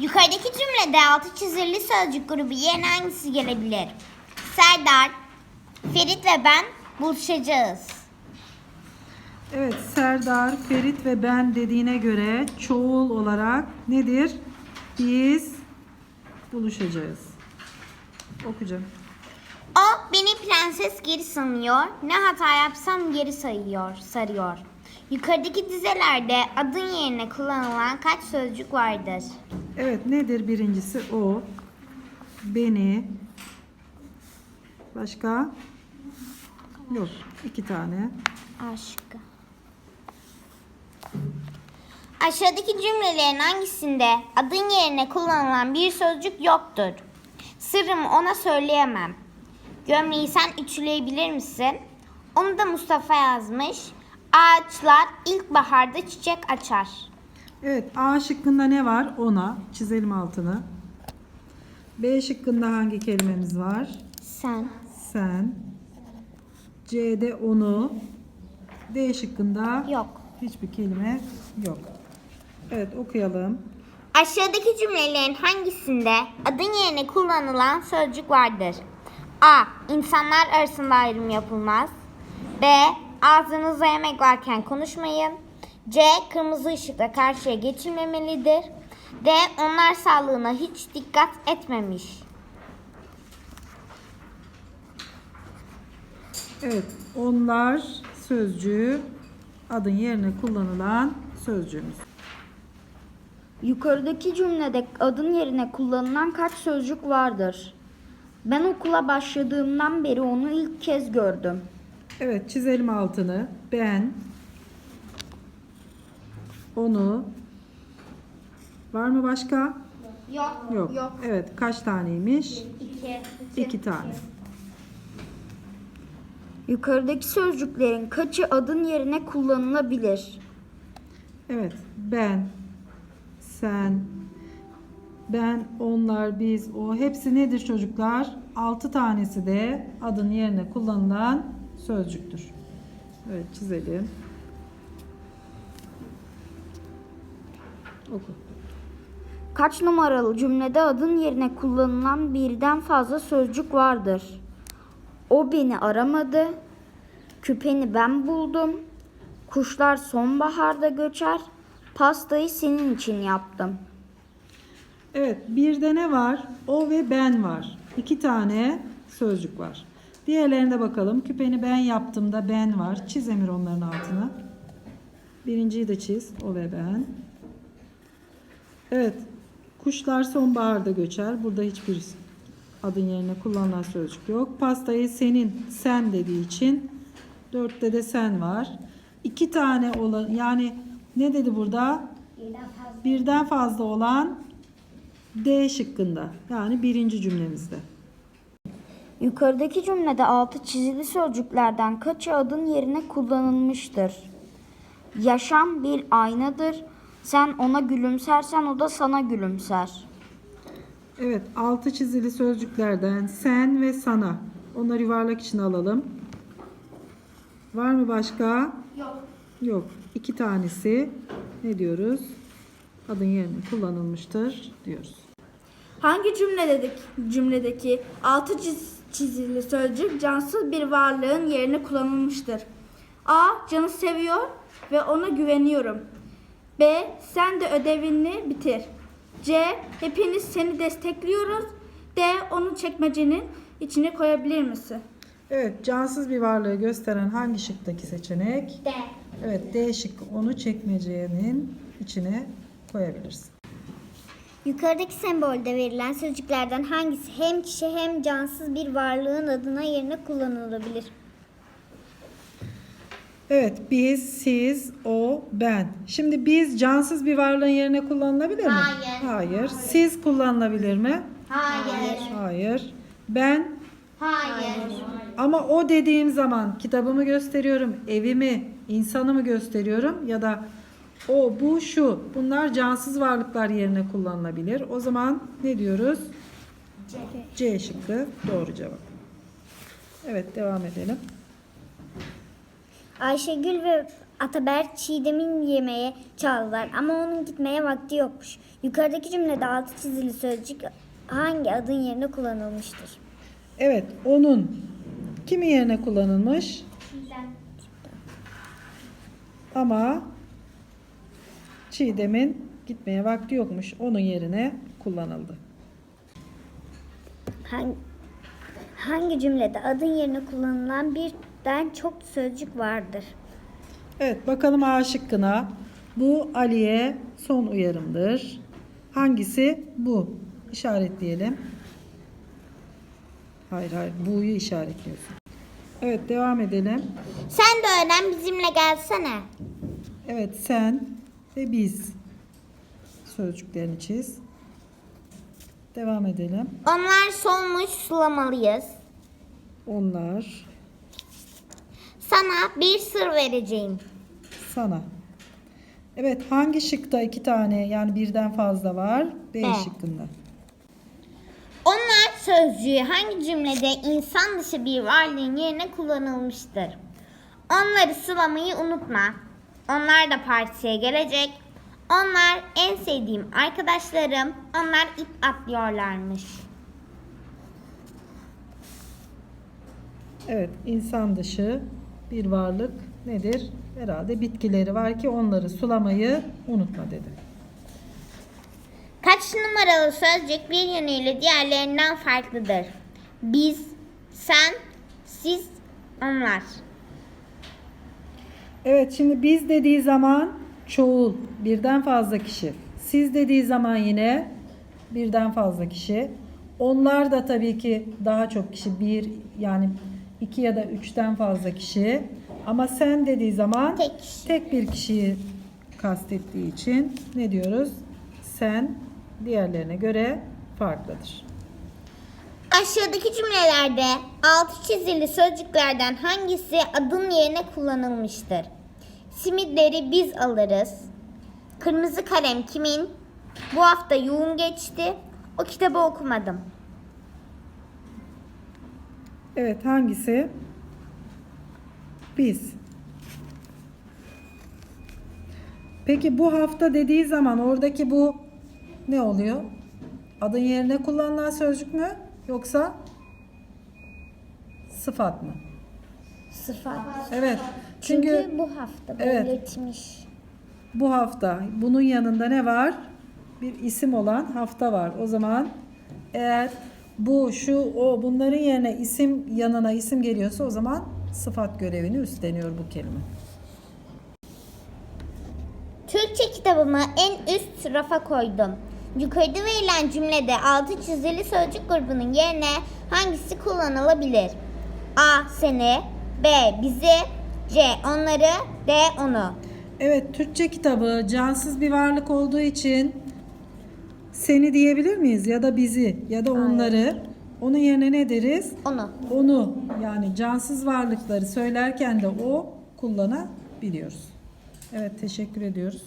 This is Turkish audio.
Yukarıdaki cümlede altı çizili sözcük grubu yerine hangisi gelebilir? Serdar, Ferit ve ben buluşacağız. Evet Serdar, Ferit ve ben dediğine göre çoğul olarak nedir? Biz buluşacağız. Okuyacağım. O beni prenses geri sanıyor. Ne hata yapsam geri sayıyor, sarıyor. Yukarıdaki dizelerde adın yerine kullanılan kaç sözcük vardır? Evet nedir birincisi o? Beni. Başka? Yok. iki tane. Aşkı. Aşağıdaki cümlelerin hangisinde adın yerine kullanılan bir sözcük yoktur? Sırrımı ona söyleyemem. Gömleği sen ütüleyebilir misin? Onu da Mustafa yazmış. Ağaçlar ilkbaharda çiçek açar. Evet A şıkkında ne var? Ona. Çizelim altını. B şıkkında hangi kelimemiz var? Sen. Sen. C'de onu. D şıkkında Yok. hiçbir kelime yok. Evet okuyalım. Aşağıdaki cümlelerin hangisinde adın yerine kullanılan sözcük vardır? A. İnsanlar arasında ayrım yapılmaz. B. Ağzınızda yemek varken konuşmayın. C. Kırmızı ışıkta karşıya geçilmemelidir. D. Onlar sağlığına hiç dikkat etmemiş. Evet onlar sözcüğü adın yerine kullanılan sözcüğümüz. Yukarıdaki cümlede adın yerine kullanılan kaç sözcük vardır? Ben okula başladığımdan beri onu ilk kez gördüm. Evet çizelim altını. Ben onu var mı başka? Yok. Yok. Evet kaç taneymiş? İki. İki tane. Yukarıdaki sözcüklerin kaçı adın yerine kullanılabilir? Evet ben sen ben onlar biz o hepsi nedir çocuklar? Altı tanesi de adın yerine kullanılan sözcüktür. Evet çizelim. Oku. Kaç numaralı cümlede adın yerine kullanılan birden fazla sözcük vardır? O beni aramadı. Küpeni ben buldum. Kuşlar sonbaharda göçer. Pastayı senin için yaptım. Evet, bir de ne var? O ve ben var. İki tane sözcük var. Diğerlerine bakalım. Küpeni ben yaptım da ben var. Çiz Emir onların altına. Birinciyi de çiz. O ve ben. Evet. Kuşlar sonbaharda göçer. Burada hiçbir adın yerine kullanılan sözcük yok. Pastayı senin, sen dediği için dörtte de sen var. İki tane olan yani ne dedi burada? Birden fazla olan D şıkkında. Yani birinci cümlemizde. Yukarıdaki cümlede altı çizili sözcüklerden kaçı adın yerine kullanılmıştır? Yaşam bir aynadır. Sen ona gülümsersen o da sana gülümser. Evet, altı çizili sözcüklerden sen ve sana. Onları yuvarlak içine alalım. Var mı başka? Yok. Yok. İki tanesi ne diyoruz? Adın yerine kullanılmıştır diyoruz. Hangi cümledeki, cümledeki altı çiz- çizili sözcük cansız bir varlığın yerine kullanılmıştır? A. Canı seviyor ve ona güveniyorum. B. Sen de ödevini bitir. C. Hepiniz seni destekliyoruz. D. Onu çekmecenin içine koyabilir misin? Evet, cansız bir varlığı gösteren hangi şıktaki seçenek? D. Evet, D şıkkı. Onu çekmecenin içine koyabilirsin. Yukarıdaki sembolde verilen sözcüklerden hangisi hem kişi hem cansız bir varlığın adına yerine kullanılabilir? Evet, biz, siz, o, ben. Şimdi biz cansız bir varlığın yerine kullanılabilir mi? Hayır. Hayır. Siz kullanılabilir mi? Hayır. Hayır. Ben Hayır. ama o dediğim zaman kitabımı gösteriyorum, evimi, insanımı gösteriyorum ya da o, bu, şu. Bunlar cansız varlıklar yerine kullanılabilir. O zaman ne diyoruz? C şıkkı doğru cevap. Evet devam edelim. Ayşegül ve Ataberk Çiğdem'in yemeğe çağırdılar ama onun gitmeye vakti yokmuş. Yukarıdaki cümlede altı çizili sözcük hangi adın yerine kullanılmıştır? Evet, onun kimin yerine kullanılmış? Ama Çiğdem'in gitmeye vakti yokmuş. Onun yerine kullanıldı. Hangi, hangi cümlede adın yerine kullanılan birden çok sözcük vardır? Evet, bakalım A şıkkına. Bu Ali'ye son uyarımdır. Hangisi? Bu. İşaretleyelim. Hayır hayır, bu'yu işaretliyorsun. Evet, devam edelim. Sen de öğren bizimle gelsene. Evet, sen ve biz sözcüklerini çiz. Devam edelim. Onlar solmuş sulamalıyız. Onlar Sana bir sır vereceğim. sana. Evet, hangi şıkta iki tane yani birden fazla var? B B. şıkkında. Onlar sözcüğü hangi cümlede insan dışı bir varlığın yerine kullanılmıştır? Onları sılamayı unutma. Onlar da partiye gelecek. Onlar en sevdiğim arkadaşlarım. Onlar ip atlıyorlarmış. Evet, insan dışı bir varlık nedir? Herhalde bitkileri var ki onları sulamayı unutma dedi. Kaç numaralı sözcük bir yönüyle diğerlerinden farklıdır? Biz, sen, siz, onlar. Evet, şimdi biz dediği zaman çoğul, birden fazla kişi. Siz dediği zaman yine birden fazla kişi. Onlar da tabii ki daha çok kişi. Bir yani iki ya da üçten fazla kişi. Ama sen dediği zaman Tek kişi. tek bir kişiyi kastettiği için ne diyoruz? Sen diğerlerine göre farklıdır. Aşağıdaki cümlelerde altı çizili sözcüklerden hangisi adın yerine kullanılmıştır? Simitleri biz alırız. Kırmızı kalem kimin? Bu hafta yoğun geçti. O kitabı okumadım. Evet hangisi? Biz. Peki bu hafta dediği zaman oradaki bu ne oluyor? Adın yerine kullanılan sözcük mü yoksa sıfat mı? Sıfat. Evet. Çünkü, Çünkü bu hafta Evet. belirtmiş. bu hafta bunun yanında ne var? Bir isim olan hafta var. O zaman eğer bu, şu, o bunların yerine isim yanına isim geliyorsa o zaman sıfat görevini üstleniyor bu kelime. Türkçe kitabımı en üst rafa koydum. Yukarıda verilen cümlede altı çizili sözcük grubunun yerine hangisi kullanılabilir? A. Seni B. Bizi C. Onları D. Onu Evet, Türkçe kitabı cansız bir varlık olduğu için seni diyebilir miyiz ya da bizi ya da onları. Onun yerine ne deriz? Onu Onu yani cansız varlıkları söylerken de o kullanabiliyoruz. Evet, teşekkür ediyoruz.